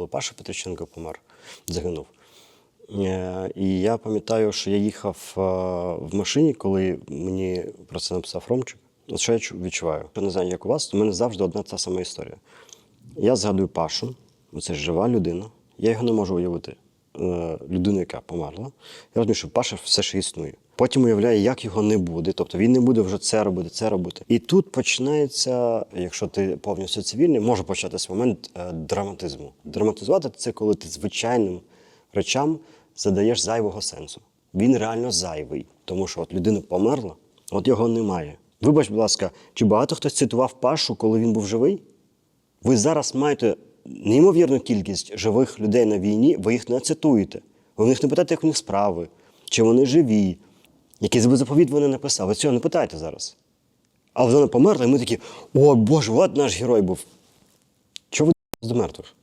коли Паша Петриченко помер, загинув. Е, І я пам'ятаю, що я їхав е, в машині, коли мені про це написав Ромчик. Що я відчуваю? Я не знаю, як у вас, у мене завжди одна та сама історія. Я згадую Пашу, це жива людина. Я його не можу уявити. Е, Людину, яка померла. Я розумію, що Паша все ще існує. Потім уявляю, як його не буде. Тобто він не буде вже це робити, це робити. І тут починається, якщо ти повністю цивільний, може початися момент е, драматизму. Драматизувати це коли ти звичайним речам задаєш зайвого сенсу. Він реально зайвий, тому що от людина померла, от його немає. Вибач, будь ласка, чи багато хтось цитував Пашу, коли він був живий? Ви зараз маєте неймовірну кількість живих людей на війні, ви їх не цитуєте. Ви в них не питаєте, як у них справи, чи вони живі, який заповіт вони написали. Ви цього не питаєте зараз. А вони померли, і ми такі: о Боже, от наш герой був. Чого ви до мертвих?